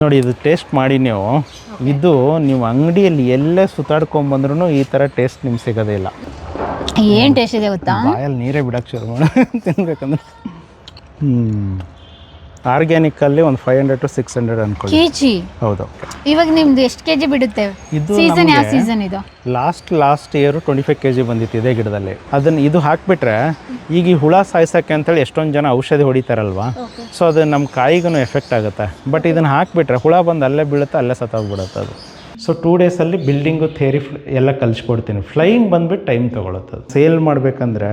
ನೋಡಿ ಇದು ಟೇಸ್ಟ್ ಮಾಡಿ ನೀವು. ಇದು ನೀವು ಅಂಗಡಿಯಲ್ಲಿ ಎಲ್ಲೇ ಸುತ್ತಾಡ್ಕೊಂಬಂದ್ರೂ ಈ ಥರ ಟೇಸ್ಟ್ ನಿಮ್ಗೆ ಸಿಗೋದೇ ಇಲ್ಲ. ಏನ್ ಟೇಸ್ಟ್ ಇದೆ ಗೊತ್ತಾ? ಬಾಯಲ್ಲಿ ನೀರೇ ಬಿಡಕ್ಕೆ ಶುರು ಮಾಡೋಣ ತಿನ್ಬೇಕಂದ್ರೆ. ಹ್ಞೂ ಆರ್ಗ್ಯಾನಿಕ್ಕಲ್ಲಿ ಒಂದು five hundred to six hundred ಅನ್ಕೊಳ್ಳಿ. ಕೆಜಿ ಹೌದು. ಇವಾಗ ನಿಮ್ದು ಎಷ್ಟು ಕೆಜಿ ಬಿಡುತ್ತೆ? ಇದು ಸೀಸನ್ ಯಾವ ಸೀಸನ್ ಇದು? Last last year twenty five K G ಬಂದಿತ್ತು ಇದೇ ಗಿಡದಲ್ಲಿ. ಅದನ್ನ ಇದು ಹಾಕಿಬಿಟ್ರೆ ಈಗ ಈ ಹುಳ ಸಾಯ್ಸಕ್ಕೆ ಅಂತೇಳಿ ಎಷ್ಟೊಂದು ಜನ ಔಷಧಿ ಹೊಡಿತಾರಲ್ವಾ? ಸೊ ಅದು ನಮ್ಮ ಕಾಯಿಗೂ ಎಫೆಕ್ಟ್ ಆಗುತ್ತೆ. ಬಟ್ ಇದನ್ನು ಹಾಕಿಬಿಟ್ರೆ ಹುಳ ಬಂದು ಅಲ್ಲೇ ಬೀಳುತ್ತೆ ಅಲ್ಲೇ ಸತ್ತೋಗ್ಬಿಡುತ್ತೆ ಅದು. ಸೊ ಟೂ ಡೇಸಲ್ಲಿ ಬಿಲ್ಡಿಂಗು ಥೇರಿ ಎಲ್ಲ ಕಲಿಸ್ಕೊಡ್ತೀನಿ. ಫ್ಲೈಯಿಂಗ್ ಬಂದ್ಬಿಟ್ಟು ಟೈಮ್ ತೊಗೊಳುತ್ತೆ ಸೇಲ್ ಮಾಡಬೇಕಂದ್ರೆ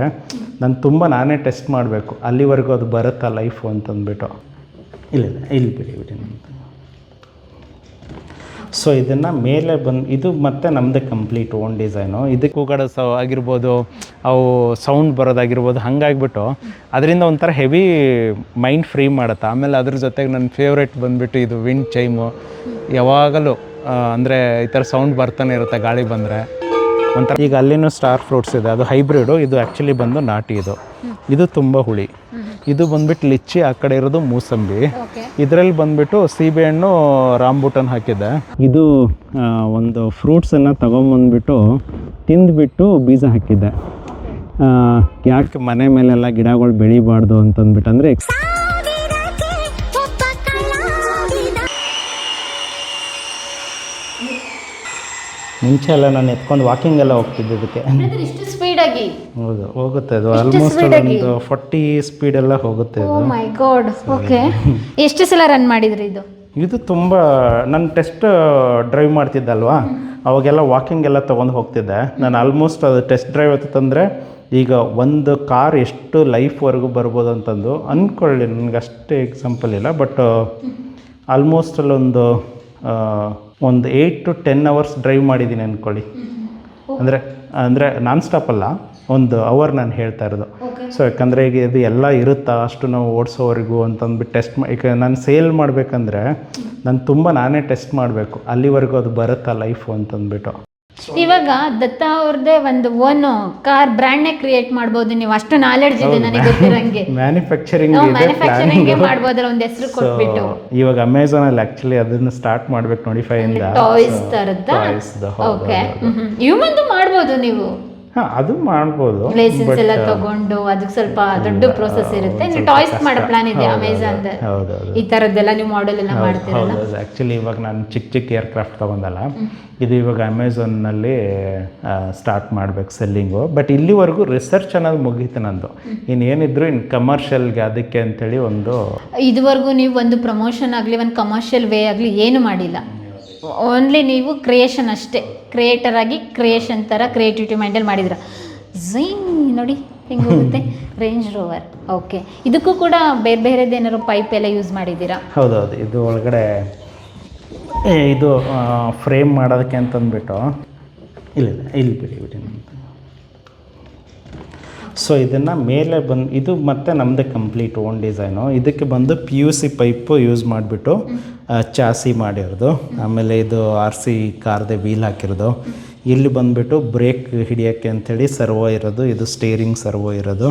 ನಾನು ತುಂಬ ನಾನೇ ಟೆಸ್ಟ್ ಮಾಡಬೇಕು. ಅಲ್ಲಿವರೆಗೂ ಅದು ಬರುತ್ತಾ ಲೈಫು ಅಂತಂದ್ಬಿಟ್ಟು. ಇಲ್ಲ ಇಲ್ಲ, ಇಲ್ಲಿ ಬಿಡಿ ಬಿಡಿ. ಸೊ ಇದನ್ನು ಮೇಲೆ ಬಂದು, ಇದು ಮತ್ತೆ ನಮ್ಮದೇ ಕಂಪ್ಲೀಟ್ ಓನ್ ಡಿಸೈನು ಇದಕ್ಕೆ ಕೂಗಾಡೋ ಸ ಆಗಿರ್ಬೋದು, ಅವು ಸೌಂಡ್ ಬರೋದಾಗಿರ್ಬೋದು, ಹಾಗಾಗಿಬಿಟ್ಟು ಅದರಿಂದ ಒಂಥರ ಹೆವಿ ಮೈಂಡ್ ಫ್ರೀ ಮಾಡುತ್ತೆ. ಆಮೇಲೆ ಅದ್ರ ಜೊತೆಗೆ ನನ್ನ ಫೇವ್ರೇಟ್ ಬಂದುಬಿಟ್ಟು ಇದು ವಿಂಡ್ ಚೈಮು ಯಾವಾಗಲೂ ಅಂದರೆ ಈ ಥರ ಸೌಂಡ್ ಬರ್ತಾನೆ ಇರುತ್ತೆ ಗಾಳಿ ಬಂದರೆ. ಒಂಥರ ಈಗ ಅಲ್ಲಿನೂ ಸ್ಟಾರ್ ಫ್ರೂಟ್ಸ್ ಇದೆ. ಅದು ಹೈಬ್ರಿಡು ಇದು ಆ್ಯಕ್ಚುಲಿ ಬಂದು ನಾಟಿ ಇದು. ಇದು ತುಂಬ ಹುಳಿ. ಇದು ಬಂದ್ಬಿಟ್ಟು ಲಿಚ್ಚಿ ಆ ಕಡೆ ಇರೋದು ಮೂಸಂಬಿ. ಇದರಲ್ಲಿ ಬಂದ್ಬಿಟ್ಟು ಸೀಬೆಹಣ್ಣು ರಾಂಬೂಟನ್ ಹಾಕಿದ್ದೆ. ಇದು ಒಂದು ಫ್ರೂಟ್ಸನ್ನು ತೊಗೊಂಬಂದ್ಬಿಟ್ಟು ತಿಂದ್ಬಿಟ್ಟು ಬೀಜ ಹಾಕಿದ್ದೆ. ಆ, ಯಾಕೆ ಮನೆ ಮೇಲೆಲ್ಲ ಗಿಡಗಳು ಬೆಳಿಬಾರ್ದು ಅಂತಂದ್ಬಿಟ್ಟು ಅಂದರೆ ಮುಂಚೆ ಎಲ್ಲ ನಾನು ಎತ್ಕೊಂಡು ವಾಕಿಂಗ್ ಎಲ್ಲ ಹೋಗ್ತಿದ್ದೆ ಇದಕ್ಕೆ. ಇಷ್ಟು ಸ್ಪೀಡ್ ಆಗಿ? ಹೌದು ಹೋಗುತ್ತೆ ಅದು ಆಲ್ಮೋಸ್ಟ್ ಒಂದು ಫೋರ್ಟಿ ಸ್ಪೀಡ್ ಎಲ್ಲ ಹೋಗುತ್ತೆ ಓ ಮೈ ಗಾಡ್ ಓಕೆ ಎಷ್ಟು ಸಲ ರನ್ ಮಾಡಿದ್ರಿ ಇದು? ಇದು ತುಂಬ ನಾನು ಟೆಸ್ಟ್ ಡ್ರೈವ್ ಮಾಡ್ತಿದ್ದಲ್ವಾ? ಅವಾಗೆಲ್ಲ ವಾಕಿಂಗ್ ಎಲ್ಲ ತೊಗೊಂಡು ಹೋಗ್ತಿದ್ದೆ. ನಾನು ಆಲ್ಮೋಸ್ಟ್ ಅದು ಟೆಸ್ಟ್ ಡ್ರೈವ್ ತಂದರೆ ಈಗ ಒಂದು ಕಾರ್ ಎಷ್ಟು ಲೈಫ್ವರೆಗೂ ಬರ್ಬೋದು ಅಂತಂದು ಅಂದ್ಕೊಳ್ಳಿ ನನಗೆ ಅಷ್ಟೇ ಎಕ್ಸಾಂಪಲ್ ಇಲ್ಲ ಬಟ್ ಆಲ್ಮೋಸ್ಟ್ ಅಲ್ಲೊಂದು ಆ, ಒಂದು eight to ten hours drive ಮಾಡಿದ್ದೀನಿ ಅಂದ್ಕೊಳ್ಳಿ ಅಂದರೆ ಅಂದರೆ ನಾನ್ ಸ್ಟಾಪ್ ಅಲ್ಲ ಒಂದು ಅವರ್ ನಾನು ಹೇಳ್ತಾ ಇರೋದು. ಸೊ ಯಾಕಂದರೆ ಈಗ ಇದು ಎಲ್ಲ ಇರುತ್ತಾ ಅಷ್ಟು ನಾವು ಓಡಿಸೋವರೆಗೂ ಅಂತಂದ್ಬಿಟ್ಟು ಟೆಸ್ಟ್ ಮಾ ಈಗ ನಾನು ಸೇಲ್ ಮಾಡಬೇಕಂದ್ರೆ ನಾನು ತುಂಬ ನಾನೇ ಟೆಸ್ಟ್ ಮಾಡಬೇಕು. ಅಲ್ಲಿವರೆಗೂ ಅದು ಬರುತ್ತಾ ಲೈಫು ಅಂತಂದ್ಬಿಟ್ಟು. ಇವಾಗ ದತ್ತ ಅವ್ರದ್ದೇ ಒಂದು ಓನ್ ಕಾರ್ ಬ್ರ್ಯಾಂಡ್ನೇ ಕ್ರಿಯೇಟ್ ಮಾಡ್ಬೋದು. ನೀವು ಅಷ್ಟು ನಾಲೆಡ್ಜ್ ಇದೆ ನನಗೆ ಗೊತ್ತಿರಂಗೆ. ಮ್ಯಾನುಫ್ಯಾಕ್ಚರಿಂಗ್ ಮ್ಯಾನುಫ್ಯಾಕ್ಚರಿಂಗ್ ಮಾಡ್ಬೋದಲ್ಲ ಒಂದು ಹೆಸರು ಕೊಟ್ಬಿಟ್ಟು. ಇವಾಗ ಅಮೆಝಾನಲ್ಲಿ ಆಕ್ಚುಲಿ ಅದನ್ನ ಸ್ಟಾರ್ಟ್ ಮಾಡ್ಬೇಕು ನೋಡಿ ಇಂದ ಟಾಯ್ಸ್ ತರದ ಓಕೆ ಇವಂದು ಮಾಡ್ಬೋದು ನೀವು. ಅದು ಮಾಡ್ಬೋದು. ಲೈಸೆನ್ಸ್ ಎಲ್ಲ ತಗೊಂಡು ಅದಕ್ಕೆ ಸ್ವಲ್ಪ ದೊಡ್ಡ ಪ್ರೋಸೆಸ್ ಇರುತ್ತೆ. ನೀವು ಟಾಯ್ಸ್ ಮಾಡೋ ಪ್ಲಾನ್ ಇದೆ ಅಮೆಝಾನ್ ಹೌದು ಈ ತರದ್ದೆಲ್ಲ ನೀವು ಮಾಡೆಲ್ ಎಲ್ಲ ಮಾಡ್ತೀರಲ್ಲ ಹೌದು ಆ್ಯಕ್ಚುಲಿ ಇವಾಗ ನಾನು ಚಿಕ್ಕ ಚಿಕ್ಕ ಏರ್ಕ್ರಾಫ್ಟ್ ತಗೊಂಡಲ್ಲ. ಇದು ಇವಾಗ ಅಮೆಝಾನ್ನಲ್ಲಿ ಸ್ಟಾರ್ಟ್ ಮಾಡ್ಬೇಕು ಸೆಲ್ಲಿಂಗು ಬಟ್ ಇಲ್ಲಿವರೆಗೂ ರಿಸರ್ಚ್ ಅನ್ನೋದು ಮುಗೀತು ನಂದು. ಇನ್ನೇನಿದ್ರು ಇನ್ನು ಕಮರ್ಷಿಯಲ್ಗೆ ಅದಕ್ಕೆ ಅಂತೇಳಿ ಒಂದು ಇದುವರೆಗೂ ನೀವು ಒಂದು ಪ್ರಮೋಷನ್ ಆಗಲಿ ಒಂದು ಕಮರ್ಷಿಯಲ್ ವೇ ಆಗಲಿ ಏನು ಮಾಡಿಲ್ಲ. ಓನ್ಲಿ ನೀವು ಕ್ರಿಯೇಷನ್ ಅಷ್ಟೇ. ಕ್ರಿಯೇಟರ್ ಆಗಿ ಕ್ರಿಯೇಷನ್ ಥರ ಕ್ರಿಯೇಟಿವಿಟಿ ಮೈಂಡಲ್ಲಿ ಮಾಡಿದ್ರ. ಝೈನ್ ನೋಡಿ ಹೆಂಗೆ ಹೋಗುತ್ತೆ? ರೇಂಜ್ ರೋವರ್ ಓಕೆ ಇದಕ್ಕೂ ಕೂಡ ಬೇರೆ ಬೇರೆದೇನಾದ್ರು ಪೈಪ್ ಎಲ್ಲ ಯೂಸ್ ಮಾಡಿದ್ದೀರಾ? ಹೌದೌದು. ಇದು ಒಳಗಡೆ ಇದು ಫ್ರೇಮ್ ಮಾಡೋದಕ್ಕೆ ಅಂತಂದ್ಬಿಟ್ಟು ಇಲ್ಲ ಇಲ್ಲ ಇಲ್ಲಿ ಬಿಡಿ ಬಿಡಿ. ಸೊ ಇದನ್ನು ಮೇಲೆ ಬಂದು, ಇದು ಮತ್ತೆ ನಮ್ಮದೇ ಕಂಪ್ಲೀಟ್ ಓನ್ ಡಿಸೈನು ಇದಕ್ಕೆ ಬಂದು P V C pipe use ಮಾಡಿಬಿಟ್ಟು ಚಾಸಿ ಮಾಡಿರೋದು. ಆಮೇಲೆ ಇದು ಆರ್ ಸಿ ಕಾರ್ದೆ ವೀಲ್ ಹಾಕಿರೋದು. ಇಲ್ಲಿ ಬಂದುಬಿಟ್ಟು ಬ್ರೇಕ್ ಹಿಡಿಯೋಕ್ಕೆ ಅಂಥೇಳಿ ಸರ್ವೋ ಇರೋದು. ಇದು ಸ್ಟೇರಿಂಗ್ ಸರ್ವೋ ಇರೋದು.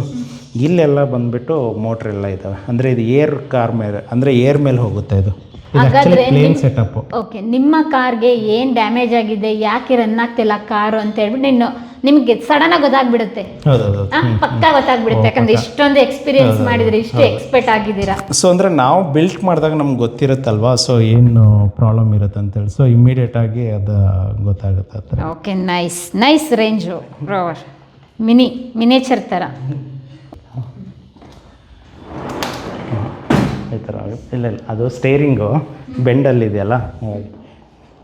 ಇಲ್ಲೆಲ್ಲ ಬಂದುಬಿಟ್ಟು ಮೋಟ್ರೆಲ್ಲ ಇದ್ದಾವೆ ಅಂದರೆ ಇದು ಏರ್ ಕಾರ್ ಮೇಲೆ, ಅಂದರೆ ಏರ್ ಮೇಲೆ ಹೋಗುತ್ತೆ ಇದು. ಪ್ಲೇನ್ ಸೆಟಪ್ಪು ಓಕೆ ನಿಮ್ಮ ಕಾರ್ಗೆ ಏನ್ ಡ್ಯಾಮೇಜ್ ಆಗಿದೆ ಯಾಕೆ ರನ್ ಆಗ್ತಿಲ್ಲ ಕಾರು ಅಂತ ಹೇಳ್ಬಿಟ್ಟು ನೀನು ನಿಮಗೆ ಸಡನ್ ಆಗಿ ಗೊತ್ತಾಗ್ಬಿಡುತ್ತೆ. ಪಕ್ಕಾ ಗೊತ್ತಾಗ್ಬಿಡುತ್ತೆ ಯಾಕಂದ್ರೆ ಇಷ್ಟೊಂದು ಎಕ್ಸ್ಪೀರಿಯನ್ಸ್ ಮಾಡಿದ್ರೆ ಇಷ್ಟು ಎಕ್ಸ್ಪರ್ಟ್ ಆಗಿದ್ದೀರಾ. ಸೊ ಅಂದ್ರೆ ನಾವು ಬಿಲ್ಟ್ ಮಾಡಿದಾಗ ನಮ್ಗೆ ಗೊತ್ತಿರುತ್ತಲ್ವಾ? ಸೊ ಏನು ಪ್ರಾಬ್ಲಮ್ ಇರುತ್ತೆ ಅಂತ ಹೇಳಿ. ಸೊ ಇಮಿಡಿಯೇಟಾಗಿ ಅದು ಗೊತ್ತಾಗುತ್ತೆ okay nice nice Range Rover mini miniature ಥರ ಈ ಥರ ಇಲ್ಲ ಇಲ್ಲ ಅದು ಸ್ಟೇರಿಂಗು ಬೆಂಡಲ್ಲಿದೆಯಲ್ಲ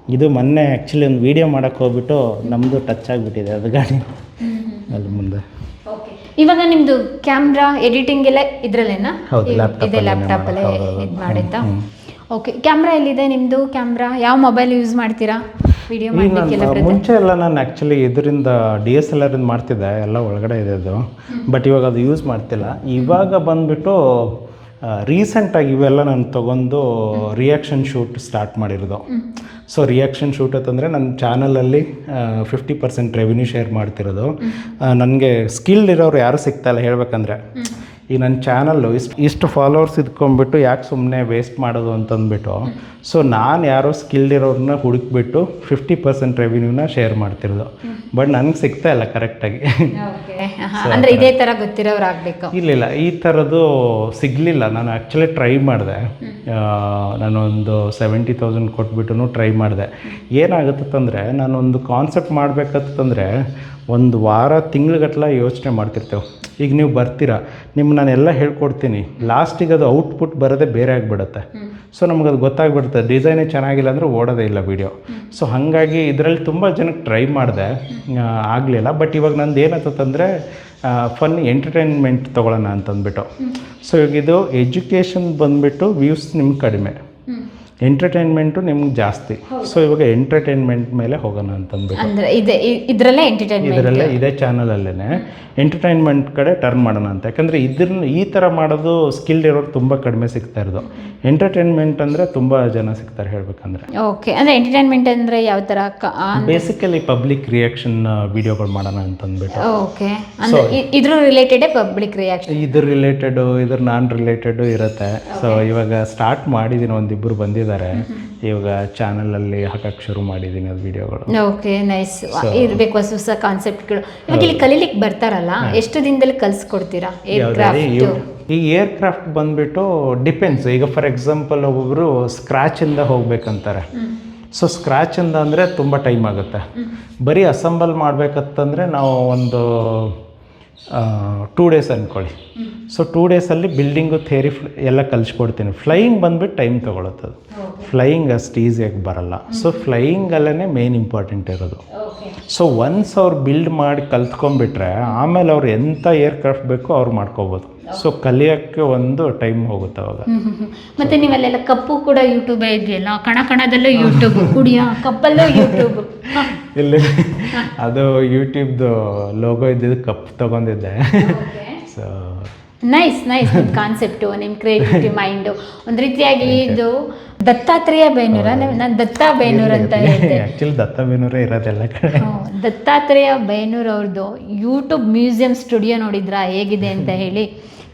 ಇದು ಮೊನ್ನೆ ಆ್ಯಕ್ಚುಲಿ ಒಂದು ವೀಡಿಯೋ ಮಾಡೋಕ್ಕೆ ಹೋಗ್ಬಿಟ್ಟು ನಮ್ಮದು ಟಚ್ ಆಗಿಬಿಟ್ಟಿದೆ ಅದು ಗಾಡಿ. ಅಲ್ಲಿ ಮುಂದೆ. ಇವಾಗ ನಿಮ್ದು ಕ್ಯಾಮ್ರಾ ಎಡಿಟಿಂಗ್ ಎಲ್ಲ ಇದ್ರಲ್ಲೇನಾ? ಹೌದು, ಇ- laptop ಇದೆ ಅಲ್ಲೇನೆ ಲ್ಯಾಪ್ಟಾಪ್ ಅಲ್ಲೇ ಮಾಡೋದು. ಹೌದು, ಇದು ಮಾಡಿದ್ದ. ಓಕೆ ಕ್ಯಾಮ್ರಾ ಎಲ್ಲಿದೆ ನಿಮ್ದು? ಕ್ಯಾಮ್ರಾ ಯಾವ ಮೊಬೈಲ್ ಯೂಸ್ ಮಾಡ್ತೀರಾ? ವಿಡಿಯೋ ಈಗ ಮಾಡಲಿಕ್ಕೆಲ್ಲ ನಾನು ಮುಂಚೆ ಎಲ್ಲ ನಾನು ಆ್ಯಕ್ಚುಲಿ ಇದರಿಂದ ಡಿ ಎಸ್ ಎಲ್ ಆರಿಂದ ಮಾಡ್ತಿದ್ದೆ ಎಲ್ಲ ಒಳಗಡೆ ಇದೆ ಅದು. ಬಟ್ ಇವಾಗ ಅದು ಯೂಸ್ ಮಾಡ್ತಿಲ್ಲ. ಇವಾಗ ಬಂದ್ಬಿಟ್ಟು ರೀಸೆಂಟಾಗಿ ಇವೆಲ್ಲ ನಾನು ತೊಗೊಂಡು ರಿಯಾಕ್ಷನ್ ಶೂಟ್ ಸ್ಟಾರ್ಟ್ ಮಾಡಿರೋದು. ಸೊ ರಿಯಾಕ್ಷನ್ ಶೂಟ್ ಅಂತಂದರೆ ನನ್ನ ಚಾನಲಲ್ಲಿ ಫಿಫ್ಟಿ ಪರ್ಸೆಂಟ್ ರೆವಿನ್ಯೂ ಶೇರ್ ಮಾಡ್ತಿರೋದು. ನನಗೆ ಸ್ಕಿಲ್ಡ್ ಇರೋರು ಯಾರು ಸಿಗ್ತಾಯಿಲ್ಲ ಹೇಳ್ಬೇಕಂದ್ರೆ. ಈ ನನ್ನ ಚಾನಲ್ಲು ಇಷ್ಟು ಇಷ್ಟು ಫಾಲೋವರ್ಸ್ ಇದ್ಕೊಂಡ್ಬಿಟ್ಟು ಯಾಕೆ ಸುಮ್ಮನೆ ವೇಸ್ಟ್ ಮಾಡೋದು ಅಂತಂದ್ಬಿಟ್ಟು ಸೊ ನಾನು ಯಾರೋ ಸ್ಕಿಲ್ಡ್ ಇರೋರನ್ನ ಹುಡುಕ್ಬಿಟ್ಟು ಫಿಫ್ಟಿ ಪರ್ಸೆಂಟ್ ರೆವಿನ್ಯೂನ ಶೇರ್ ಮಾಡ್ತಿರೋದು. ಬಟ್ ನನಗೆ ಸಿಗ್ತಾ ಇಲ್ಲ ಕರೆಕ್ಟಾಗಿ ಅಂದರೆ ಇದೇ ಥರ ಗೊತ್ತಿರೋರು ಆಗಬೇಕು ಇಲ್ಲ ಇಲ್ಲ ಈ ಥರದ್ದು ಸಿಗಲಿಲ್ಲ. ನಾನು ಆ್ಯಕ್ಚುಲಿ ಟ್ರೈ ಮಾಡಿದೆ. ನಾನೊಂದು ಸೆವೆಂಟಿ ತೌಸಂಡ್ ಕೊಟ್ಬಿಟ್ಟು ಟ್ರೈ ಮಾಡಿದೆ. ಏನಾಗುತ್ತಂದರೆ ನಾನೊಂದು ಕಾನ್ಸೆಪ್ಟ್ ಮಾಡಬೇಕಂತಂದರೆ ಒಂದು ವಾರ ತಿಂಗ್ಳುಗಟ್ಟಲೆ ಯೋಚನೆ ಮಾಡ್ತಿರ್ತೇವೆ. ಈಗ ನೀವು ಬರ್ತೀರಾ? ನಿಮ್ಗೆ ನಾನೆಲ್ಲ ಹೇಳ್ಕೊಡ್ತೀನಿ. ಲಾಸ್ಟಿಗೆ ಅದು ಔಟ್ಪುಟ್ ಬರೋದೇ ಬೇರೆ ಆಗಿಬಿಡುತ್ತೆ. ಸೊ ನಮ್ಗೆ ಅದು ಗೊತ್ತಾಗ್ಬಿಡುತ್ತೆ. ಡಿಸೈನೇ ಚೆನ್ನಾಗಿಲ್ಲ ಅಂದರೆ ಓಡೋದೇ ಇಲ್ಲ ವೀಡಿಯೋ ಸೊ ಹಾಗಾಗಿ ಇದರಲ್ಲಿ ತುಂಬ ಜನಕ್ಕೆ ಟ್ರೈ ಮಾಡಿದೆ. ಆಗಲಿಲ್ಲ. ಬಟ್ ಇವಾಗ ನಂದು ಏನಾಗ್ತಂದರೆ ಫನ್ ಎಂಟರ್ಟೈನ್ಮೆಂಟ್ ತೊಗೊಳ್ಳೋಣ ಅಂತಂದ್ಬಿಟ್ಟು. ಸೊ ಇವಾಗ ಇದು ಎಜುಕೇಷನ್ ಬಂದುಬಿಟ್ಟು ವ್ಯೂಸ್ ನಿಮ್ಗೆ ಕಡಿಮೆ. ಎಂಟರ್ಟೈನ್ಮೆಂಟು ನಿಮ್ಗೆ ಜಾಸ್ತಿ. ಸೊ ಇವಾಗ ಎಂಟರ್ಟೈನ್ಮೆಂಟ್ ಮೇಲೆ ಹೋಗೋಣ ಅಂತಂದ್ಬಿಟ್ಟು. ಅಂದ್ರೆ ಇದೆ ಇದರಲ್ಲೇ ಎಂಟರ್ಟೈನ್ಮೆಂಟ್ ಇದರಲ್ಲೇ ಇದೇ ಚಾನಲಲ್ಲೇ ಎಂಟರ್ಟೈನ್ಮೆಂಟ್ ಕಡೆ ಟರ್ನ್ ಮಾಡೋಣ ಅಂತ. ಯಾಕಂದರೆ ಇದ್ರನ್ನ ಈ ಥರ ಮಾಡೋದು ಸ್ಕಿಲ್ಡ್ ಇರೋರು ತುಂಬ ಕಡಿಮೆ ಸಿಗ್ತಾ ಇರೋದು. ಎಂಟರ್ಟೈನ್ಮೆಂಟ್ ಅಂದರೆ ತುಂಬ ಜನ ಸಿಗ್ತಾರೆ ಹೇಳ್ಬೇಕಂದ್ರೆ. ಓಕೆ ಅಂದರೆ ಎಂಟರ್ಟೈನ್ಮೆಂಟ್ ಅಂದ್ರೆ ಯಾವ ತರ ಬೇಸಿಕಲಿ ಪಬ್ಲಿಕ್ ರಿಯಾಕ್ಷನ್ ವಿಡಿಯೋಗಳು ಮಾಡೋಣ ಅಂತಂದ್ಬಿಟ್ಟು. ಓಕೆ ಅಂದ್ರೆ ಇದ್ರ ರಿಲೇಟೆಡ್ ಪಬ್ಲಿಕ್ ರಿಯಾಕ್ಷನ್ ಇದ್ರ ರಿಲೇಟೆಡು ಇದ್ರ ನಾನ್ ರಿಲೇಟೆಡು ಇರುತ್ತೆ ಸೊ ಇವಾಗ ಸ್ಟಾರ್ಟ್ ಮಾಡಿದ್ದೀನಿ ಒಂದಿಬ್ಬರು ಬಂದಿದ್ದಾರೆ. ಇವಾಗ ಚಾನಲಲ್ಲಿ ಹಾಕಕ್ಕೆ ಶುರು ಮಾಡಿದ್ದೀನಿ ಅದು ವಿಡಿಯೋಗಳು. Okay nice. ಇರ್ಬೇಕು ಹೊಸ ಹೊಸ ಕಾನ್ಸೆಪ್ಟ್ಗಳು. ಇವಾಗ ಇಲ್ಲಿ ಕಲೀಲಿಕ್ಕೆ ಬರ್ತಾರಲ್ಲ ಎಷ್ಟು ದಿನದಲ್ಲಿ ಕಲ್ಸ್ಕೊಡ್ತೀರಾ? ಈ ಏರ್ ಕ್ರಾಫ್ಟ್ ಬಂದ್ಬಿಟ್ಟು ಡಿಪೆಂಡ್ಸ್ ಈಗ ಫಾರ್ ಎಕ್ಸಾಂಪಲ್ ಒಬ್ಬೊಬ್ರು ಸ್ಕ್ರಾಚಿಂದ ಹೋಗ್ಬೇಕಂತಾರೆ. ಸೊ ಸ್ಕ್ರಾಚಿಂದ ಅಂದರೆ ತುಂಬ ಟೈಮ್ ಆಗುತ್ತೆ. ಬರೀ ಅಸೆಂಬಲ್ ಮಾಡ್ಬೇಕಂತಂದರೆ ನಾವು ಒಂದು ಟೂ ಡೇಸ್ ಅಂದ್ಕೊಳ್ಳಿ ಸೊ ಟೂ ಡೇಸಲ್ಲಿ ಬಿಲ್ಡಿಂಗು ಥೇರಿ ಎಲ್ಲ ಕಲಿಸ್ಕೊಡ್ತೀನಿ. ಫ್ಲೈಯಿಂಗ್ ಬಂದ್ಬಿಟ್ಟು ಟೈಮ್ ತೊಗೊಳತ್ತದು ಫ್ಲೈಯಿಂಗ್ ಅಷ್ಟು ಈಸಿಯಾಗಿ ಬರಲ್ಲ. ಸೊ ಫ್ಲೈಯಿಂಗಲ್ಲೇ ಮೇನ್ ಇಂಪಾರ್ಟೆಂಟ್ ಇರೋದು. ಸೊ ಒನ್ಸ್ ಅವ್ರು ಬಿಲ್ಡ್ ಮಾಡಿ ಕಲ್ತ್ಕೊಂಬಿಟ್ರೆ ಆಮೇಲೆ ಅವ್ರು ಎಂಥ ಏರ್ ಕ್ರಾಫ್ಟ್ ಬೇಕೋ ಅವ್ರು ಮಾಡ್ಕೋಬೋದು. ಸೊ ಕಲಿಯೋಕ್ಕೆ ಒಂದು ಟೈಮ್ ಹೋಗುತ್ತೆ ಅವಾಗ. ಮತ್ತೆ ನೀವಲ್ಲೆಲ್ಲ ಕಪ್ಪು ಕೂಡ ಯೂಟ್ಯೂಬೇ ಇದೆಯಲ್ಲ? ಕಣ ಕಣದಲ್ಲೂ ಯೂಟ್ಯೂಬ್ ಕುಡಿಯ ಕಪ್ಪಲ್ಲೂ ಯೂಟ್ಯೂಬ್ ಇಲ್ಲಿ ಅದು ಯೂಟ್ಯೂಬ್ದು ಲೋಗೋ ಇದ್ದಿದ್ದು ಕಪ್ ತಗೊಂಡಿದ್ದೆ. ಸೊ ನೈಸ್ ನೈಸ್ ನಿಮ್ಮ ಕಾನ್ಸೆಪ್ಟು ನಿಮ್ಮ ಕ್ರಿಯೇಟಿವಿಟಿ ಮೈಂಡು ಒಂದು ರೀತಿಯಾಗಿ ಇದು ದತ್ತಾತ್ರೇಯ ಬೇನೂರ ನಾನು ದತ್ತಾ ಬೇನೂರ್ ಅಂತ ಹೇಳ್ತೀನಿ ಆ್ಯಕ್ಚುಲಿ ದತ್ತ ಬೇನೂರೇ ಇರೋದೆಲ್ಲ ಕಡೆ. ದತ್ತಾತ್ರೇಯ ಬೇನೂರ್ ಅವ್ರದ್ದು ಯೂಟ್ಯೂಬ್ ಮ್ಯೂಸಿಯಂ ಸ್ಟುಡಿಯೋ ನೋಡಿದ್ರಾ? ಹೇಗಿದೆ ಅಂತ ಹೇಳಿ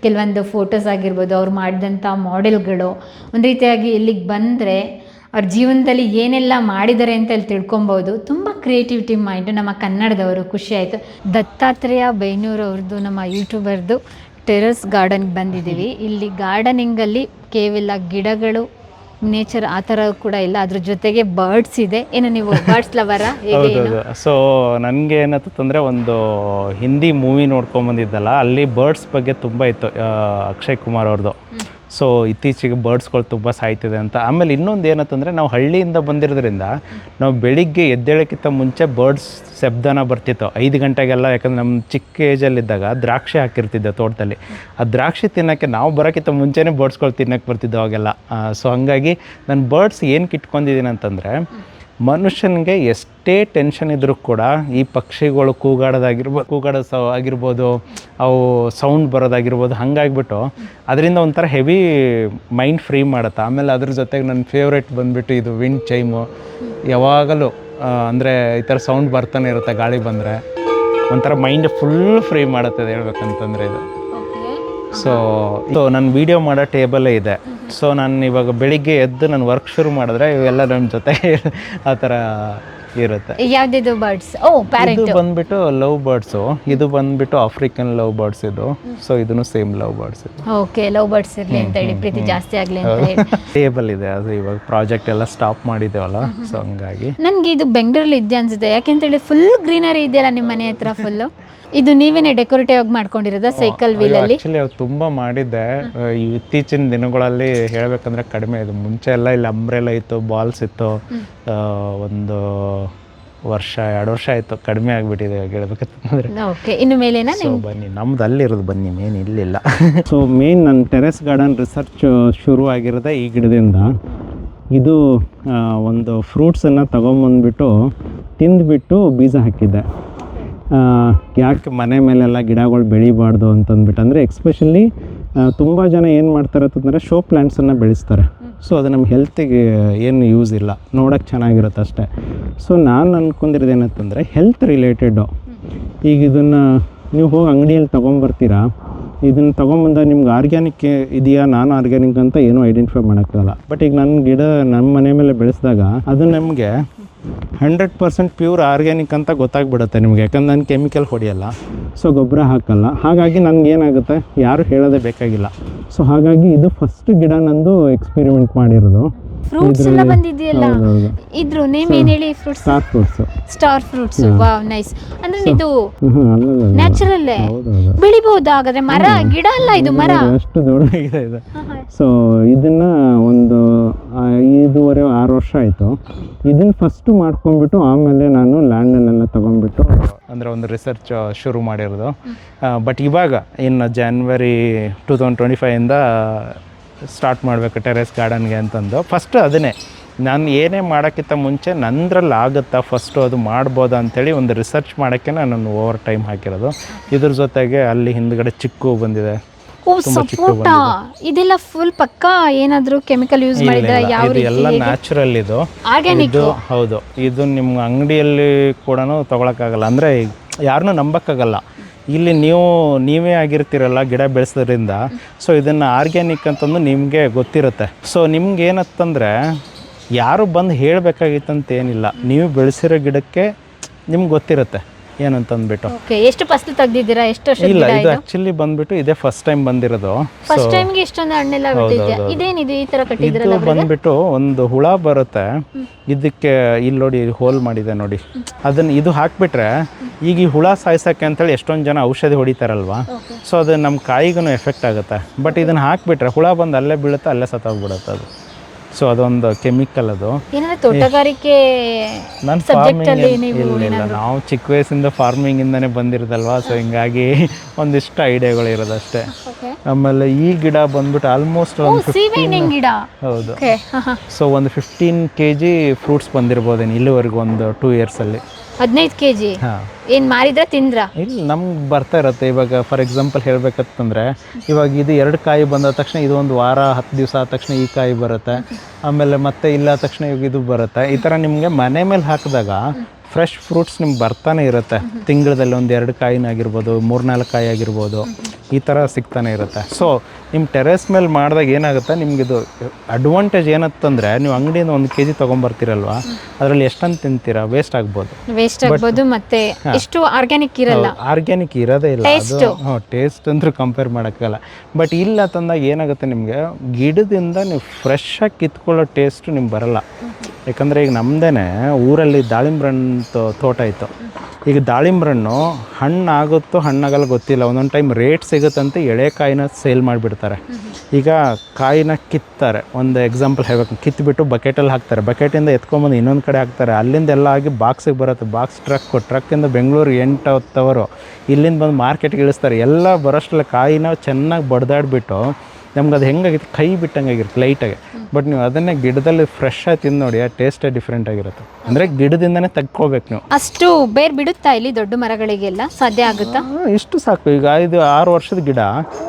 ಕೆಲವೊಂದು ಫೋಟೋಸ್ ಆಗಿರ್ಬೋದು ಅವ್ರು ಮಾಡಿದಂಥ ಮಾಡೆಲ್ಗಳು ಒಂದು ರೀತಿಯಾಗಿ ಇಲ್ಲಿಗೆ ಬಂದರೆ ಅವ್ರ ಜೀವನದಲ್ಲಿ ಏನೆಲ್ಲ ಮಾಡಿದ್ದಾರೆ ಅಂತ ಅಲ್ಲಿ ತಿಳ್ಕೊಬೋದು. ತುಂಬ ಕ್ರಿಯೇಟಿವಿಟಿ ಮೈಂಡು ನಮ್ಮ ಕನ್ನಡದವರು. ಖುಷಿ ಆಯಿತು. ದತ್ತಾತ್ರೇಯ ಬೈನೂರು ಅವ್ರದ್ದು ನಮ್ಮ ಯೂಟ್ಯೂಬರ್ದು ಟೆರಸ್ ಗಾರ್ಡನ್ಗೆ ಬಂದಿದ್ದೀವಿ. ಇಲ್ಲಿ ಗಾರ್ಡನಿಂಗಲ್ಲಿ ಕೇವಲ ಗಿಡಗಳು ನೇಚರ್ ಆ ಥರ ಕೂಡ ಇಲ್ಲ. ಅದ್ರ ಜೊತೆಗೆ ಬರ್ಡ್ಸ್ ಇದೆ. ಏನು ನೀವು ಬರ್ಡ್ಸ್ ಲವರ ಸೊ ನನಗೆ ಏನಾಯ್ತಂದರೆ ಒಂದು ಹಿಂದಿ ಮೂವಿ ನೋಡ್ಕೊಂಬಂದಿದ್ದಲ್ಲ ಅಲ್ಲಿ ಬರ್ಡ್ಸ್ ಬಗ್ಗೆ ತುಂಬ ಇತ್ತು ಅಕ್ಷಯ್ ಕುಮಾರ್ ಅವ್ರದ್ದು ಸೊ ಇತ್ತೀಚೆಗೆ ಬರ್ಡ್ಸ್ಗಳು ತುಂಬ ಸಾಯ್ತಿದೆ ಅಂತ. ಆಮೇಲೆ ಇನ್ನೊಂದು ಏನಂತಂದರೆ, ನಾವು ಹಳ್ಳಿಯಿಂದ ಬಂದಿರೋದ್ರಿಂದ ನಾವು ಬೆಳಿಗ್ಗೆ ಎದ್ದೇಳಕ್ಕಿಂತ ಮುಂಚೆ ಬರ್ಡ್ಸ್ ಶಬ್ದನ ಬರ್ತಿತ್ತು. ಐದು ಗಂಟೆಗೆಲ್ಲ, ಯಾಕಂದ್ರೆ ನಮ್ಮ ಚಿಕ್ಕ ಏಜಲ್ಲಿದ್ದಾಗ ದ್ರಾಕ್ಷಿ ಹಾಕಿರ್ತಿದ್ದೆ ತೋಟದಲ್ಲಿ. ಆ ದ್ರಾಕ್ಷಿ ತಿನ್ನೋಕ್ಕೆ ನಾವು ಬರೋಕ್ಕಿಂತ ಮುಂಚೆನೇ ಬರ್ಡ್ಸ್ಗಳು ತಿನ್ನೋಕ್ಕೆ ಬರ್ತಿದ್ದವು ಅವಾಗೆಲ್ಲ ಸೊ ಹಂಗಾಗಿ ನಾನು ಬರ್ಡ್ಸ್ ಏನಕ್ಕೆ ಇಟ್ಕೊಂಡಿದ್ದೀನಿ ಅಂತಂದರೆ ಮನುಷ್ಯನಿಗೆ ಎಷ್ಟೇ ಟೆನ್ಷನ್ ಇದ್ದರೂ ಕೂಡ ಈ ಪಕ್ಷಿಗಳು ಕೂಗಾಡೋದಾಗಿರ್ಬೋದು ಕೂಗಾಡೋ ಸ ಆಗಿರ್ಬೋದು ಅವು ಸೌಂಡ್ ಬರೋದಾಗಿರ್ಬೋದು ಹಾಗಾಗಿಬಿಟ್ಟು ಅದರಿಂದ ಒಂಥರ ಹೆವಿ ಮೈಂಡ್ ಫ್ರೀ ಮಾಡುತ್ತೆ. ಆಮೇಲೆ ಅದ್ರ ಜೊತೆಗೆ ನನ್ನ ಫೇವ್ರೇಟ್ ಬಂದುಬಿಟ್ಟು ಇದು ವಿಂಡ್ ಚೈಮು ಯಾವಾಗಲೂ ಅಂದರೆ ಈ ಥರ ಸೌಂಡ್ ಬರ್ತಾನೆ ಇರುತ್ತೆ ಗಾಳಿ ಬಂದರೆ. ಒಂಥರ ಮೈಂಡ್ ಫುಲ್ ಫ್ರೀ ಮಾಡುತ್ತೆ ಅದು ಹೇಳ್ಬೇಕಂತಂದರೆ ಇದು. ಸೊ ಸೊ ನಾನು ವೀಡಿಯೋ ಮಾಡೋ ಟೇಬಲೇ ಇದೆ. ಸೊ ನಾನು ಇವಾಗ ಬೆಳಿಗ್ಗೆ ಎದ್ದು ನಾನು ವರ್ಕ್ ಶುರು ಮಾಡಿದ್ರೆ ಇವೆಲ್ಲ ನನ್ನ ಜೊತೆ ಆ ಥರ ಇರುತ್ತೆ. ಯಾವ್ದಿದು ಬರ್ಡ್ಸ್ ಓ ಪ್ಯಾರೆಟ್ ಇದು ಬಂದ್ಬಿಟ್ಟು ಲವ್ ಬರ್ಡ್ಸು ಇದು ಬಂದ್ಬಿಟ್ಟು ಆಫ್ರಿಕನ್ ಲವ್ ಬರ್ಡ್ಸ್ ಇದು. ಸೊ ಇದನ್ನು ಸೇಮ್ ಲವ್ ಬರ್ಡ್ಸ್ ಇದು. ಓಕೆ ಲವ್ ಬರ್ಡ್ಸ್ ಇರಲಿ ಅಂತ ಹೇಳಿ ಪ್ರೀತಿ ಜಾಸ್ತಿ ಆಗಲಿ ಅಂತ ಹೇಳಿ. ಟೇಬಲ್ ಇದೆ ಅದು ಇವಾಗ ಪ್ರಾಜೆಕ್ಟ್ ಎಲ್ಲ ಸ್ಟಾಪ್ ಮಾಡಿದೆವಲ್ಲ ಸೊ ಹಂಗಾಗಿ. ನನ್ಗೆ ಇದು ಬೆಂಗಳೂರಲ್ಲಿ ಇದೆ ಅನ್ಸುತ್ತೆ. ಯಾಕೆಂತೇಳಿ ಫುಲ್ ಗ್ರೀನರಿ ಇದೆಯಲ್ಲ ನಿಮ್ಮ ಮನೆ ಹತ್ರ ಫುಲ್ಲು ಇದು ನೀವೇನೆ ಡೆಕೋರೇಟಿವ್ ಆಗಿ ಮಾಡ್ಕೊಂಡಿರೋದ ಸೈಕಲ್ ವೀಲ್ ಅಲ್ಲಿ ಆಕ್ಚುಲಿ ಅವ್ರು ತುಂಬಾ ಮಾಡಿದ್ದೆ. ಈ ಇತ್ತೀಚಿನ ದಿನಗಳಲ್ಲಿ ಹೇಳ್ಬೇಕಂದ್ರೆ ಕಡಿಮೆ ಇದು. ಮುಂಚೆ ಎಲ್ಲ ಇಲ್ಲಿ ಅಂಬ್ರೆಲ್ಲ ಇತ್ತು ಬಾಲ್ಸ್ ಇತ್ತು. ಒಂದು ವರ್ಷ ಎರಡು ವರ್ಷ ಆಯ್ತು. ಕಡಿಮೆ ಆಗಿಬಿಟ್ಟಿದೆ ಹೇಳ್ಬೇಕಂತಂದ್ರೆ ಓಕೆ ಇನ್ನು ಮೇಲೇನಾ ಸೊ ಬನ್ನಿ. ನಮ್ದು ಅಲ್ಲಿರೋದು ಬನ್ನಿ ಮೇನ್ ಇಲ್ಲಿಲ್ಲ. ಸೊ ಮೇನ್ ನನ್ನ ಟೆರೆಸ್ ಗಾರ್ಡನ್ ರಿಸರ್ಚ್ ಶುರು ಆಗಿರೋದೇ ಈ ಗಿಡದಿಂದ. ಇದು ಒಂದು ಫ್ರೂಟ್ಸನ್ನು ತೊಗೊಂಬಂದ್ಬಿಟ್ಟು ತಿಂದ್ಬಿಟ್ಟು ಬೀಜ ಹಾಕಿದ್ದೆ. ಯಾಕೆ ಮನೆ ಮೇಲೆಲ್ಲ ಗಿಡಗಳು ಬೆಳಿಬಾರ್ದು ಅಂತಂದ್ಬಿಟ್ಟು ಅಂದರೆ ಎಕ್ಸ್ಪೆಷಲಿ ತುಂಬ ಜನ ಏನು ಮಾಡ್ತಾರೆ ಅಂತಂದರೆ ಶೋ ಪ್ಲ್ಯಾಂಟ್ಸನ್ನು ಬೆಳೆಸ್ತಾರೆ. ಸೊ ಅದು ನಮ್ಮ ಹೆಲ್ತಿಗೆ ಏನು ಯೂಸ್ ಇಲ್ಲ. ನೋಡೋಕ್ಕೆ ಚೆನ್ನಾಗಿರುತ್ತೆ ಅಷ್ಟೇ. ಸೊ ನಾನು ಅಂದ್ಕೊಂಡಿರೋದು ಏನಂತಂದರೆ ಹೆಲ್ತ್ ರಿಲೇಟೆಡು ಈಗ ಇದನ್ನು ನೀವು ಹೋಗಿ ಅಂಗಡಿಯಲ್ಲಿ ತೊಗೊಂಬರ್ತೀರಾ? ಇದನ್ನು ತೊಗೊಂಬಂದಾಗ ನಿಮ್ಗೆ ಆರ್ಗ್ಯಾನಿಕ್ ಇದೆಯಾ ನಾನು ಆರ್ಗ್ಯಾನಿಕ್ ಅಂತ ಏನೂ ಐಡೆಂಟಿಫೈ ಮಾಡೋಕ್ಕಾಗಲ್ಲ ಬಟ್ ಈಗ ನನ್ನ ಗಿಡ ನಮ್ಮ ಮನೆ ಮೇಲೆ ಬೆಳೆಸಿದಾಗ ಅದು ನಮಗೆ ಹಂಡ್ರೆಡ್ ಪರ್ಸೆಂಟ್ ಪ್ಯೂರ್ ಆರ್ಗ್ಯಾನಿಕ್ ಅಂತ ಗೊತ್ತಾಗ್ಬಿಡುತ್ತೆ ನಿಮಗೆ, ಯಾಕಂದ್ರೆ ನಾನು ಕೆಮಿಕಲ್ ಹೊಡೆಯಲ್ಲ. ಸೊ ಗೊಬ್ಬರ ಹಾಕಲ್ಲ. ಹಾಗಾಗಿ ನನಗೆ ಏನಾಗುತ್ತೆ? ಯಾರು ಹೇಳೋದೇ ಬೇಕಾಗಿಲ್ಲ. ಸೊ ಹಾಗಾಗಿ ಇದು ಫಸ್ಟ್ ಗಿಡ ನಂದು ಎಕ್ಸ್ಪೆರಿಮೆಂಟ್ ಮಾಡಿರೋದು. ಫ್ರೂಟ್ಸ್ ಎಲ್ಲ ಬಂದಿದೆಯಲ್ಲ? ಇದ್ರು ನೇಮ್ ಏನ್ ಹೇಳಿ fruits star fruits star fruits wow nice ಅಂದ್ರೆ ಇದು ನ್ಯಾಚುರಲ್ ಬೆಳಿಬಹುದು ಹಾಗಾದ್ರೆ? ಮರ ಗಿಡ ಅಲ್ಲ ಇದು ಮರ? ಅಷ್ಟು ದೊಡ್ಡ ಇದು. ಸೊ ಇದನ್ನ ಒಂದು ಐದೂವರೆ ಆರು ವರ್ಷ ಆಯಿತು. ಇದನ್ನ ಫಸ್ಟ್ ಮಾಡ್ಕೊಂಡ್ಬಿಟ್ಟು ಆಮೇಲೆ ನಾನು ಲ್ಯಾಂಡಲ್ಲೆಲ್ಲ ತಗೊಂಡ್ಬಿಟ್ಟು ಅಂದರೆ ಒಂದು ರಿಸರ್ಚ್ ಶುರು ಮಾಡಿರೋದು. ಬಟ್ ಇವಾಗ ಇನ್ನು ಜಾನ್ವರಿ ಟೂ ತೌಸಂಡ್ ಟ್ವೆಂಟಿ ಫೈವಿಂದ ಸ್ಟಾರ್ಟ್ ಮಾಡಬೇಕು ಟೆರೆಸ್ ಗಾರ್ಡನ್ಗೆ ಅಂತಂದು. ಫಸ್ಟ್ ಅದನ್ನೇ ನಾನು ಏನೇ ಮಾಡೋಕ್ಕಿಂತ ಮುಂಚೆ ನಂದ್ರಲ್ಲಿ ಆಗುತ್ತಾ ಫಸ್ಟು ಅದು ಮಾಡ್ಬೋದಾ ಅಂಥೇಳಿ ಒಂದು ರಿಸರ್ಚ್ ಮಾಡೋಕ್ಕೆ ನಾನು ಓವರ್ ಟೈಮ್ ಹಾಕಿರೋದು. ಇದ್ರ ಜೊತೆಗೆ ಅಲ್ಲಿ ಹಿಂದ್ಗಡೆ ಚಿಕ್ಕು ಬಂದಿದೆ. ಓ ಸಪೋಟ ಇದೆಲ್ಲ ಫುಲ್ ಪಕ್ಕ? ಏನಾದರೂ ಕೆಮಿಕಲ್ ಯೂಸ್ ಮಾಡಿದ್ರೆ ಯಾವ ಎಲ್ಲ ನ್ಯಾಚುರಲ್ ಇದು. ಆರ್ಗ್ಯಾನಿಕ್ ಇದು ಹೌದು. ಇದು ನಿಮ್ಮ ಅಂಗಡಿಯಲ್ಲಿ ಕೂಡ ತಗೊಳಕ್ಕಾಗಲ್ಲ. ಅಂದರೆ ಯಾರನ್ನೂ ನಂಬಕ್ಕಾಗಲ್ಲ. ಇಲ್ಲಿ ನೀವು ನೀವೇ ಆಗಿರ್ತೀರಲ್ಲ ಗಿಡ ಬೆಳೆಸೋದ್ರಿಂದ. ಸೊ ಇದನ್ನು ಆರ್ಗ್ಯಾನಿಕ್ ಅಂತಂದು ನಿಮಗೆ ಗೊತ್ತಿರುತ್ತೆ. ಸೊ ನಿಮ್ಗೆ ಏನತ್ತಂದರೆ ಯಾರು ಬಂದು ಹೇಳಬೇಕಾಗಿತ್ತಂತ ಏನಿಲ್ಲ. ನೀವು ಬೆಳೆಸಿರೋ ಗಿಡಕ್ಕೆ ನಿಮ್ಗೆ ಗೊತ್ತಿರುತ್ತೆ ಏನಂತಂದ್ಬಿಟ್ಟು. ಎಷ್ಟು ಫಸಲು ತೆಗ್ದಿದ್ದೀರಾ? ಎಷ್ಟು ಇಲ್ಲ ಇದು ಆಕ್ಚುಲಿ ಬಂದ್ಬಿಟ್ಟು ಇದೇ ಫಸ್ಟ್ ಟೈಮ್ ಬಂದಿರೋದು. ಫಸ್ಟ್ ಟೈಮ್ಗೆ ಇಷ್ಟೊಂದು ಹಣ್ಣೆಲ್ಲ ಇದೇನಿದೆ ಈ ತರ ಕಟ್ಟಿದ್ರಲ್ಲ ಇದು ಬಂದ್ಬಿಟ್ಟು ಒಂದು ಹುಳ ಬರುತ್ತೆ. ಇದಕ್ಕೆ ಇಲ್ಲಿ ನೋಡಿ ಹೋಲ್ ಮಾಡಿದೆ ನೋಡಿ. ಅದನ್ನ ಇದು ಹಾಕ್ಬಿಟ್ರೆ ಈಗ ಈ ಹುಳ ಸಾಯ್ಸಕ್ಕೆ ಅಂತೇಳಿ ಎಷ್ಟೊಂದು ಜನ ಔಷಧಿ ಹೊಡಿತಾರಲ್ವಾ? ಸೊ ಅದು ನಮ್ಮ ಕಾಯಿಗೂ ಎಫೆಕ್ಟ್ ಆಗುತ್ತೆ. ಬಟ್ ಇದನ್ನು ಹಾಕಿಬಿಟ್ರೆ ಹುಳ ಬಂದು ಅಲ್ಲೇ ಬೀಳುತ್ತೆ ಅಲ್ಲೇ ಸತ್ತೋಗ್ಬಿಡುತ್ತೆ ಅದು. ಸೊ ಅದೊಂದು ಕೆಮಿಕಲ್ ಅದು. ತೋಟಗಾರಿಕೆ ನಾನು ಫಾರ್ಮಿಂಗ್ ಇಲ್ಲ ನಾವು ಚಿಕ್ಕ ವಯಸ್ಸಿಂದ ಫಾರ್ಮಿಂಗಿಂದನೇ ಬಂದಿರೋದಲ್ವಾ? ಸೊ ಹಿಂಗಾಗಿ ಒಂದಿಷ್ಟು ಐಡಿಯಾಗಳು ಇರೋದಷ್ಟೇ. ಆಮೇಲೆ ಈ ಗಿಡ ಬಂದ್ಬಿಟ್ಟು ಆಲ್ಮೋಸ್ಟ್ ಒಂದು ಗಿಡ. ಹೌದು. ಸೊ ಒಂದು ಫಿಫ್ಟೀನ್ ಕೆ ಜಿ ಫ್ರೂಟ್ಸ್ ಬಂದಿರ್ಬೋದೇನು ಇಲ್ಲಿವರೆಗೂ ಒಂದು ಟೂ ಇಯರ್ಸಲ್ಲಿ ಹದಿನೈದು ಕೆ ಜಿ ಹಾಂ. ಏನ್ ಮಾರಿದ್ರ ತಿಂದ್ರ? ಇಲ್ಲ ನಮ್ಗೆ ಬರ್ತಾ ಇರುತ್ತೆ. ಇವಾಗ ಫಾರ್ ಎಕ್ಸಾಂಪಲ್ ಹೇಳ್ಬೇಕಂತಂದ್ರೆ ಇವಾಗ ಇದು ಎರಡು ಕಾಯಿ ಬಂದ ತಕ್ಷಣ ಇದು ಒಂದು ವಾರ ಹತ್ತು ದಿವಸ ಆದ ತಕ್ಷಣ ಈ ಕಾಯಿ ಬರುತ್ತೆ. ಆಮೇಲೆ ಮತ್ತೆ ಇಲ್ಲ ತಕ್ಷಣ ಇವಾಗ ಇದು ಬರುತ್ತೆ. ಈ ಥರ ನಿಮಗೆ ಮನೆ ಮೇಲೆ ಹಾಕಿದಾಗ ಫ್ರೆಶ್ ಫ್ರೂಟ್ಸ್ ನಿಮ್ಗೆ ಬರ್ತಾನೆ ಇರುತ್ತೆ. ತಿಂಗಳಲ್ಲಿ ಒಂದು ಎರಡು ಕಾಯಿನಾಗಿರ್ಬೋದು ಮೂರ್ನಾಲ್ಕು ಕಾಯಿ ಆಗಿರ್ಬೋದು. ಈ ಥರ ಸಿಗ್ತಾನೆ ಇರುತ್ತೆ. ಸೊ ನಿಮ್ಮ ಟೆರೆಸ್ ಮೇಲೆ ಮಾಡಿದಾಗ ಏನಾಗುತ್ತೆ? ನಿಮ್ಗೆ ಇದು ಅಡ್ವಾಂಟೇಜ್ ಏನತ್ತಂದರೆ ನೀವು ಅಂಗಡಿಯಿಂದ ಒಂದು ಕೆ ಜಿ ತೊಗೊಂಬರ್ತೀರಲ್ವ? ಅದರಲ್ಲಿ ಎಷ್ಟಂತ ತಿಂತೀರಾ? ವೇಸ್ಟ್ ಆಗ್ಬೋದು. ವೇಸ್ಟ್ ಆಗ್ಬೋದು ಮತ್ತೆ ಎಷ್ಟು ಆರ್ಗ್ಯಾನಿಕ್ ಇರಲ್ಲ. ಆರ್ಗ್ಯಾನಿಕ್ ಇರೋದೇ ಇಲ್ಲ. ಅದು ಹಾಂ ಟೇಸ್ಟ್ ಅಂತೂ ಕಂಪೇರ್ ಮಾಡೋಕ್ಕಾಗಲ್ಲ. ಬಟ್ ಇಲ್ಲ ತಂದಾಗ ಏನಾಗುತ್ತೆ ನಿಮಗೆ? ಗಿಡದಿಂದ ನೀವು ಫ್ರೆಶ್ ಆಗಿ ಕಿತ್ಕೊಳ್ಳೋ ಟೇಸ್ಟು ನಿಮ್ಗೆ ಬರಲ್ಲ. ಯಾಕಂದರೆ ಈಗ ನಮ್ಮದೇ ಊರಲ್ಲಿ ದಾಳಿಂಬ್ರ ತೋಟ ಇತ್ತು. ಈಗ ದಾಳಿಂಬ್ರ ಹಣ್ಣು ಹಣ್ಣಾಗುತ್ತೋ ಹಣ್ಣಾಗಲ್ಲ ಗೊತ್ತಿಲ್ಲ. ಒಂದೊಂದು ಟೈಮ್ ರೇಟ್ ಸಿಗುತ್ತಂತೆ ಎಳೆ ಕಾಯಿನ ಸೇಲ್ ಮಾಡಿಬಿಡ್ತಾರೆ. ಈಗ ಕಾಯಿನ ಕಿತ್ತಾರೆ. ಒಂದು ಎಕ್ಸಾಂಪಲ್ ಹೇಳಬೇಕು. ಕಿತ್ಬಿಟ್ಟು ಬಕೆಟಲ್ಲಿ ಹಾಕ್ತಾರೆ. ಬಕೆಟಿಂದ ಎತ್ಕೊಂಬಂದು ಇನ್ನೊಂದು ಕಡೆ ಹಾಕ್ತಾರೆ. ಅಲ್ಲಿಂದ ಎಲ್ಲ ಆಗಿ ಬಾಕ್ಸಿಗೆ ಬರುತ್ತೆ. ಬಾಕ್ಸ್ ಟ್ರಕ್ಕು ಟ್ರಕ್ಕಿಂದ ಬೆಂಗಳೂರು ಎಂಟು ಹತ್ತವರು ಇಲ್ಲಿಂದ ಬಂದು ಮಾರ್ಕೆಟ್ಗೆ ಇಳಿಸ್ತಾರೆ. ಎಲ್ಲ ಬರೋಷ್ಟಲ್ಲ ಕಾಯಿನ ಚೆನ್ನಾಗಿ ಬಡ್ದಾಡ್ಬಿಟ್ಟು ನಮ್ಗೆ ಅದು ಹೆಂಗಾಗಿತ್ತು? ಕೈ ಬಿಟ್ಟಂಗೆ ಆಗಿರುತ್ತೆ ಲೈಟಾಗಿ ಬಟ್ ನೀವು ಅದನ್ನೇ ಗಿಡದಲ್ಲಿ ಫ್ರೆಶ್ ಆಗಿ ತಿಂದು ನೋಡಿ ಆ ಟೇಸ್ಟೇ ಡಿಫ್ರೆಂಟ್ ಆಗಿರುತ್ತೆ. ಅಂದ್ರೆ ಗಿಡದಿಂದನೇ ತೆಗ್ಕೋಬೇಕು ನೀವು. ಅಷ್ಟು ಬೇರ್ ಬಿಡುತ್ತಾ ಇಲ್ಲಿ ದೊಡ್ಡ ಮರಗಳಿಗೆಲ್ಲ? ಸಾಧ್ಯ ಆಗುತ್ತಾ? ಇಷ್ಟು ಸಾಕು. ಈಗ ಇದು ಆರು ವರ್ಷದ ಗಿಡ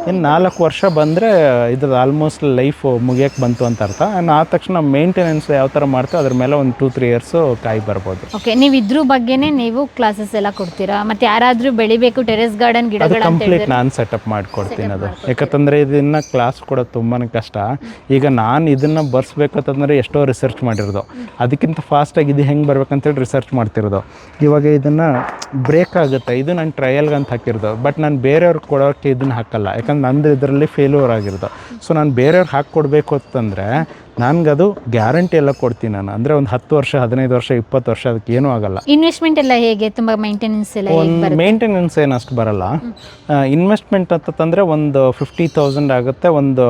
ಇನ್ನು ನಾಲ್ಕು ವರ್ಷ ಬಂದರೆ ಇದ್ರದ್ದು ಆಲ್ಮೋಸ್ಟ್ ಲೈಫ್ ಮುಗಿಯಕ್ಕೆ ಬಂತು ಅಂತ ಅರ್ಥ. ಆ್ಯಂಡ್ ಆದ ತಕ್ಷಣ ಮೇಂಟೆನೆನ್ಸ್ ಯಾವ ಥರ ಮಾಡ್ತೀವಿ ಅದ್ರ ಮೇಲೆ ಒಂದು ಟೂ ತ್ರೀ ಇಯರ್ಸು ಕಾಯಿ ಬರ್ಬೋದು. ಓಕೆ ನೀವು ಇದ್ರ ಬಗ್ಗೆನೇ ನೀವು ಕ್ಲಾಸಸ್ ಎಲ್ಲ ಕೊಡ್ತೀರಾ? ಮತ್ತೆ ಯಾರಾದ್ರೂ ಬೆಳಿಬೇಕು ಟೆರೆಸ್ ಗಾರ್ಡನ್ ಅದು ಗಿಡಗಳ ಅಂತ ಕಂಪ್ಲೀಟ್ ನಾನು ಸೆಟಪ್ ಮಾಡ್ಕೊಡ್ತೀನಿ ಅದು. ಯಾಕಂತಂದರೆ ಇದನ್ನ ಕ್ಲಾಸ್ ಕೊಡೋದು ತುಂಬಾ ಕಷ್ಟ. ಈಗ ನಾನು ಇದನ್ನು ಬರ್ಸ್ಬೇಕಂತಂದರೆ ಎಷ್ಟೋ ರಿಸರ್ಚ್ ಮಾಡಿರೋದು. ಅದಕ್ಕಿಂತ ಫಾಸ್ಟಾಗಿ ಇದು ಹೆಂಗೆ ಬರ್ಬೇಕಂತೇಳಿ ರಿಸರ್ಚ್ ಮಾಡ್ತಿರೋದು. ಇವಾಗ ಇದನ್ನು ಬ್ರೇಕ್ ಆಗುತ್ತೆ. ಇದು ನಾನು ಟ್ರಯಲ್ಗೆ ಅಂತ ಹಾಕಿರೋದು. ಬಟ್ ನಾನು ಬೇರೆಯವ್ರಿಗೆ ಕೊಡೋಕ್ಕೆ ಇದನ್ನು ಹಾಕಲ್ಲ. ಯಾಕಂದ್ರೆ ನಂದು ಇದರಲ್ಲಿ ಫೇಲ್ಯೂರ್ ಆಗಿರೋದು. ಸೊ ನಾನು ಬೇರೆಯವ್ರಿಗೆ ಹಾಕ್ಕೊಡ್ಬೇಕು ಅಂತಂದರೆ ನನಗದು ಗ್ಯಾರಂಟಿ ಎಲ್ಲ ಕೊಡ್ತೀನಿ ನಾನು. ಅಂದರೆ ಒಂದು ಹತ್ತು ವರ್ಷ ಹದಿನೈದು ವರ್ಷ ಇಪ್ಪತ್ತು ವರ್ಷ ಅದಕ್ಕೆ ಏನೂ ಆಗಲ್ಲ. ಇನ್ವೆಸ್ಟ್ಮೆಂಟ್ ಎಲ್ಲ ಹೇಗೆ? ತುಂಬಾ ಮೈಂಟೆನೆನ್ಸ್ ಎಲ್ಲ ಹೇಗೆ ಒಂದು ಮೇಂಟೆನೆನ್ಸ್ ಏನು ಅಷ್ಟು ಬರಲ್ಲ. ಇನ್ವೆಸ್ಟ್ಮೆಂಟ್ ಅಂತ ತಂದ್ರೆ ಒಂದು ಫಿಫ್ಟಿ ತೌಸಂಡ್ ಆಗುತ್ತೆ. ಒಂದು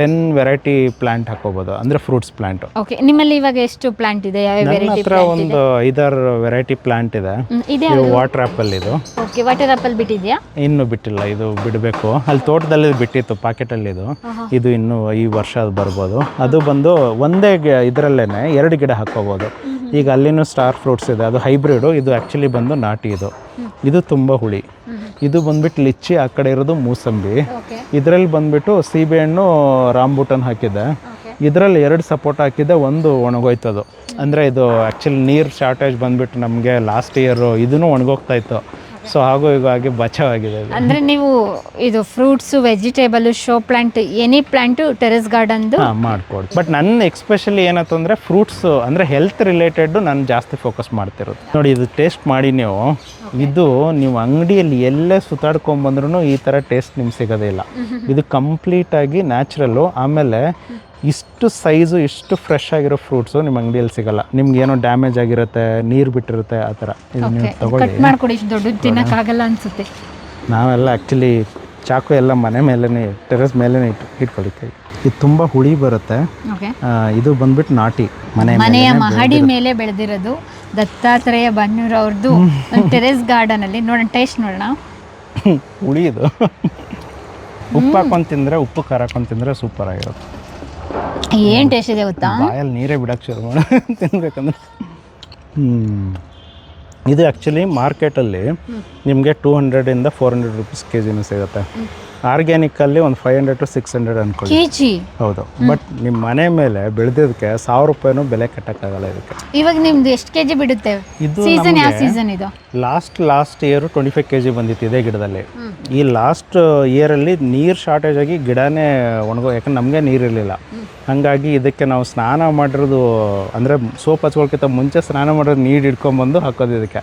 ಟೆನ್ ವೆರೈಟಿ ಪ್ಲಾಂಟ್ ಹಾಕೋಬೋದು ಅಂದರೆ ಫ್ರೂಟ್ಸ್ ಪ್ಲಾಂಟ್ ಓಕೆ ನಿಮ್ಮಲ್ಲಿ ಇವಾಗ ಎಷ್ಟು ಪ್ಲಾಂಟ್ ಇದೆ? ಯಾವ ನನ್ನ ವೆರೈಟಿ ಹತ್ರ ಒಂದು ಐದಾರು ವೆರೈಟಿ ಪ್ಲಾಂಟ್ ಇದೆ. ಇದೆ ಇದು ವಾಟರ್ ಆ್ಯಪಲ್ ಇದು. ಓಕೆ ವಾಟರ್ ಆಪಲ್ ಬಿಟ್ಟಿದ್ಯಾ? ಇನ್ನು ಬಿಟ್ಟಿಲ್ಲ. ಇದು ಬಿಡಬೇಕು. ಅಲ್ಲಿ ತೋಟದಲ್ಲಿ ಬಿಟ್ಟಿತ್ತು ಪಾಕೆಟಲ್ಲಿ ಇದು. ಇದು ಇನ್ನು ಈ ವರ್ಷ ಅದು ಬರ್ಬೋದು. ಅದು ಬಂದು ಒಂದೇ ಇದರಲ್ಲೇ ಎರಡು ಗಿಡ ಹಾಕ್ಕೋಬೋದು. ಈಗ ಅಲ್ಲಿನೂ ಸ್ಟಾರ್ ಫ್ರೂಟ್ಸ್ ಇದೆ. ಅದು ಹೈಬ್ರಿಡು ಇದು ಆ್ಯಕ್ಚುಲಿ ಬಂದು ನಾಟಿ ಇದು. ಇದು ತುಂಬ ಹುಳಿ. ಇದು ಬಂದ್ಬಿಟ್ಟು ಲಿಚ್ಚಿ ಆ ಕಡೆ ಇರೋದು ಮೂಸಂಬಿ. ಇದರಲ್ಲಿ ಬಂದ್ಬಿಟ್ಟು ಸೀಬೆಹಣ್ಣು ರಾಂಬೂಟನ್ ಹಾಕಿದ್ದೆ. ಇದರಲ್ಲಿ ಎರಡು ಸಪೋರ್ಟ್ ಹಾಕಿದ್ದೆ ಒಂದು ಒಣಗೋಯ್ತದು. ಅಂದರೆ ಇದು ಆ್ಯಕ್ಚುಲಿ ನೀರು ಶಾರ್ಟೇಜ್ ಬಂದ್ಬಿಟ್ಟು ನಮಗೆ ಲಾಸ್ಟ್ ಇಯರು ಇದೂ ಒಣಗೋಗ್ತಾ ಇತ್ತು. ಸೊ ಹಾಗೂ ಈಗ ಆಗಿ ಬಚಾವಾಗಿದೆ ಅಂದ್ರೆ ಅಂದರೆ ನೀವು ಇದು fruits vegetable show plant any plant terrace ಗಾರ್ಡನ್ದು ಮಾಡ್ಕೊಡ್ ಬಟ್ ನನ್ನ ಎಕ್ಸ್ಪೆಷಲಿ ಏನಂತಂದ್ರೆ ಫ್ರೂಟ್ಸ್ ಅಂದ್ರೆ ಹೆಲ್ತ್ ರಿಲೇಟೆಡ್ ನಾನು ಜಾಸ್ತಿ ಫೋಕಸ್ ಮಾಡ್ತಿರೋದು. ನೋಡಿ ಇದು ಟೇಸ್ಟ್ ಮಾಡಿ ನೀವು. ಇದು ನೀವು ಅಂಗಡಿಯಲ್ಲಿ ಎಲ್ಲೇ ಸುತ್ತಾಡ್ಕೊಂಬಂದ್ರೂ ಈ ತರ ಟೇಸ್ಟ್ ನಿಮ್ಗೆ ಸಿಗೋದೇ ಇಲ್ಲ. ಇದು ಕಂಪ್ಲೀಟ್ ಆಗಿ ನ್ಯಾಚುರಲ್ಲು ಆಮೇಲೆ ಇಷ್ಟು ಸೈಜು ಇಷ್ಟು ಫ್ರೆಶ್ ಆಗಿರೋ ಫ್ರೂಟ್ಸು ನಿಮ್ಮ ಅಂಗಡಿಯಲ್ಲಿ ಸಿಗಲ್ಲ. ನಿಮ್ಗೆ ಏನೋ ಡ್ಯಾಮೇಜ್ ಆಗಿರುತ್ತೆ ನೀರು ಬಿಟ್ಟಿರುತ್ತೆ ಆ ಥರ. ಇದು ನೀವು ಕಟ್ ತಗೊಳ್ಳಿ. ಮಾಡ್ಕೊಡಿ ಇಷ್ಟು ದೊಡ್ಡದು ತಿನ್ನಕ್ಕಾಗಲ್ಲ ಅನ್ಸುತ್ತೆ. ನಾವೆಲ್ಲ ಆ್ಯಕ್ಚುಲಿ ಚಾಕು ಎಲ್ಲ ಮನೆ ಮೇಲೇ ಟೆರೆಸ್ ಮೇಲೇ ಇಟ್ಟು ಇಟ್ಕೊಳ್ತೀವಿ. ಇದು ತುಂಬ ಹುಳಿ ಬರುತ್ತೆ. ಓಕೆ ಆ, ಇದು ಬಂದ್ಬಿಟ್ಟು ನಾಟಿ ಮನೆ ಮನೆಯ ಮಹಡಿ ಮೇಲೆ ಬೆಳೆದಿರೋದು ದತ್ತಾತ್ರೇಯ ಬನ್ನಿರು ಅವ್ರದ್ದು ಒಂದು ಟೆರೆಸ್ ಗಾರ್ಡನ್ ಅಲ್ಲಿ. ನೋಡೋಣ ಟೇಸ್ಟ್ ನೋಡೋಣ. ಹುಳಿ ಇದು. ಉಪ್ಪು ಹಾಕೊಂಡು ತಿಂದರೆ ಉಪ್ಪು ಖಾರ ಹಾಕೊಂಡು ತಿಂದರೆ ಸೂಪರ್ ಆಗಿರುತ್ತೆ. ಏನ್ ಟೇಸ್ಟ್ ಇದೆ ಗೊತ್ತಾ? ಬಾಯಲ್ಲಿ ನೀರೇ ಬಿಡಕ್ಕೆ ಶುರು ಮಾಡ. ತಿನ್ಬೇಕಂದ್ರೆ. ಇದು ಆ್ಯಕ್ಚುಲಿ ಮಾರ್ಕೆಟಲ್ಲಿ ನಿಮಗೆ ಟೂ ಹಂಡ್ರೆಡಿಂದ ಫೋರ್ ಹಂಡ್ರೆಡ್ ರುಪೀಸ್ ಕೆ ಜಿನೂ ಸಿಗುತ್ತೆ. ಆರ್ಗ್ಯಾನಿಕ್ಕಲ್ಲಿ ಒಂದು five hundred to six hundred ಅನ್ಕೊಳ್ಳಿ. ಹೌದು. ಬಟ್ ನಿಮ್ಮ ಮನೆ ಮೇಲೆ ಬೆಳೆದಿದ್ದಕ್ಕೆ ಸಾವಿರ ರೂಪಾಯಿನೂ ಬೆಲೆ ಕಟ್ಟಕ್ಕಾಗಲ್ಲ ಇದಕ್ಕೆ. ಇವಾಗ ನಿಮ್ದು ಎಷ್ಟು ಕೆ ಜಿ ಬಿಡುತ್ತೆ? ಇದು ಸೀಸನ್ ಯಾವ ಸೀಸನ್ ಇದು? Last last year twenty five K G ಬಂದಿತ್ತು ಇದೇ ಗಿಡದಲ್ಲಿ. ಈ ಲಾಸ್ಟ್ ಇಯರಲ್ಲಿ ನೀರು ಶಾರ್ಟೇಜ್ ಆಗಿ ಗಿಡನೇ ಒಣಗೋ ಯಾಕಂದ್ರೆ ನಮಗೆ ನೀರಿರಲಿಲ್ಲ ಹಾಗಾಗಿ ಇದಕ್ಕೆ ನಾವು ಸ್ನಾನ ಮಾಡಿರೋದು ಅಂದರೆ ಸೋಪ್ ಹಚ್ಕೊಳ್ಕಿಂತ ಮುಂಚೆ ಸ್ನಾನ ಮಾಡಿರೋದು ನೀರು ಹಿಡ್ಕೊಂಬಂದು ಹಾಕೋದು ಇದಕ್ಕೆ.